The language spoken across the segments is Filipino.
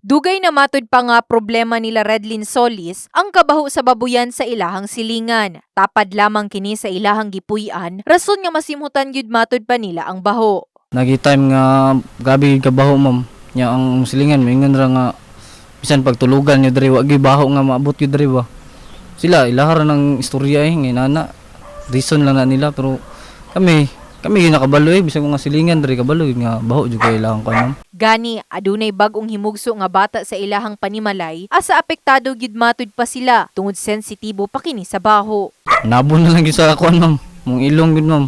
Dugay na matud pa nga problema nila Redlin Solis ang kabaho sa babuyan sa ilahang silingan. Tapad lamang kini sa ilahang gipuy-an, rason nga masimutan gyud matud pa nila ang baho. Nagi-time nga gabi kabaho ma'am. Nya ang silingan mingon ra nga bisan pagtulugan nyo diri wa baho nga maabot gyud diri ba. Sila ilahara ng istorya eh nana. Reason lang na nila pero kami kami gyud nakabalo eh bisan ko nga silingan diri kabalo gyud nga baho jud kay ilang kan ma'am. Gani, adunay bagong himugso nga bata sa ilahang panimalay, asa apektado gyud matud pa sila tungod sensitibo pa kini sa baho. Nabo na lang gyud sa kuan ma'am. Mong ilong gyud ma'am.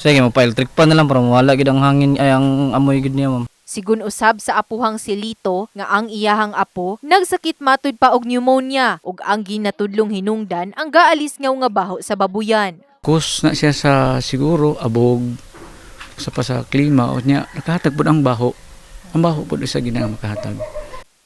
Sige, mapile trick pa na lang para mawala gyud ang hangin ay ang amoy gyud niya ma'am. Sigun usab sa apuhang si Lito nga ang iyahang apo nagsakit matud pa og pneumonia ug ang ginatudlong hinungdan ang gaalis ngaw nga baho sa babuyan. Kus na siya sa siguro abog sa pa sa klima o niya nakahatag po ang baho. Ang baho po sa ginang makahatag.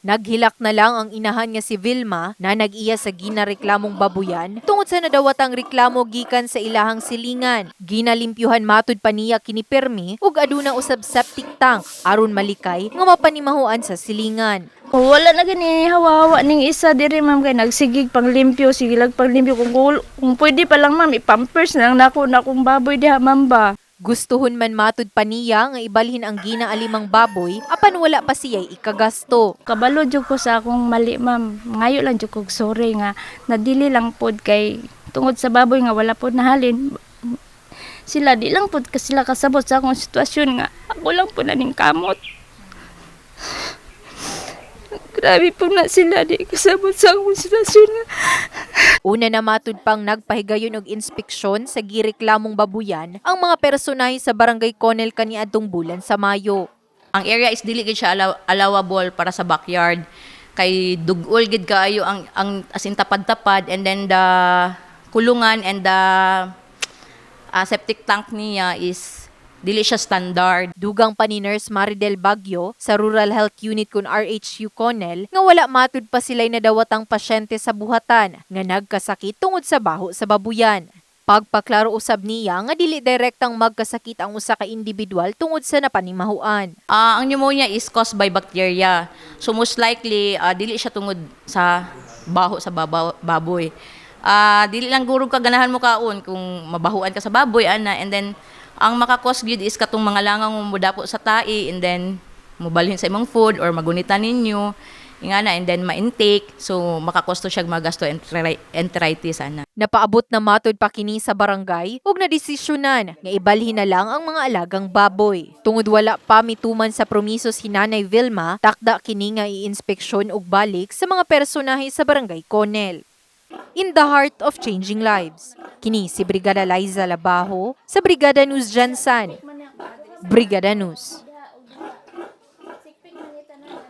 Naghilak na lang ang inahan nga si Vilma na nag-iya sa ginareklamong babuyan tungod sa nadawatang reklamo gikan sa ilahang silingan. Ginalimpyuhan matud pa niya kini permi ug aduna usab septic tank aron malikay nga mapanimahuan sa silingan. Oh, wala na gani hawawa ning isa diri ma'am kay nagsigig panglimpyo sige lag panglimpyo kung kul- kung pwede pa lang ma'am ipampers na lang nako na akong baboy diha ma'am ba. Gustuhon man matud pa niya nga ibalhin ang ginaalimang baboy apan wala pa siya ikagasto. Kabalo jud ko sa akong mali ma'am. Ngayo lang jud ko sorry nga nadili lang pod kay tungod sa baboy nga wala pod nahalin. Sila di lang pod ka sila kasabot sa akong sitwasyon nga ako lang po na ning kamot. Grabe po na sila di kasabot sa akong sitwasyon nga. Una na matud pang nagpahigayon og inspeksyon sa gireklamong babuyan ang mga personahe sa barangay Conel kaniadtong bulan sa Mayo. ang area is dili gid siya allow- allowable para sa backyard kay dugol gid kaayo ang ang as in tapad-tapad and then the kulungan and the ah, septic tank niya is dili siya standard Dugang pa ni Nurse Maridel Bagyo sa Rural Health Unit kun RHU Conel nga wala matud pa sila'y nadawatang pasyente sa buhatan nga nagkasakit tungod sa baho sa babuyan. Pagpaklaro usab niya nga dili direktang magkasakit ang usa ka individual tungod sa napanimahuan. Ah, ang pneumonia is caused by bacteria. So most likely ah, dili siya tungod sa baho sa babaw- baboy. Ah, dili lang gurog ka ganahan mo kaon kung mabahuan ka sa baboy ana and then ang makakos gyud is katong mga langang mo mudapo sa tai and then mobalhin sa imong food or magunitan ninyo ingana and then ma-intake so makakosto siya magasto enteritis ana. Napaabot na matud pa kini sa barangay ug nadesisyonan nga ibalhin na lang ang mga alagang baboy. Tungod wala pa mituman sa promiso si Nanay Vilma, takda kini nga iinspeksyon ug balik sa mga personahe sa barangay Conel. In the heart of changing lives. Kini si Brigada Liza Labajo sa Brigada News Jansan. Brigada News.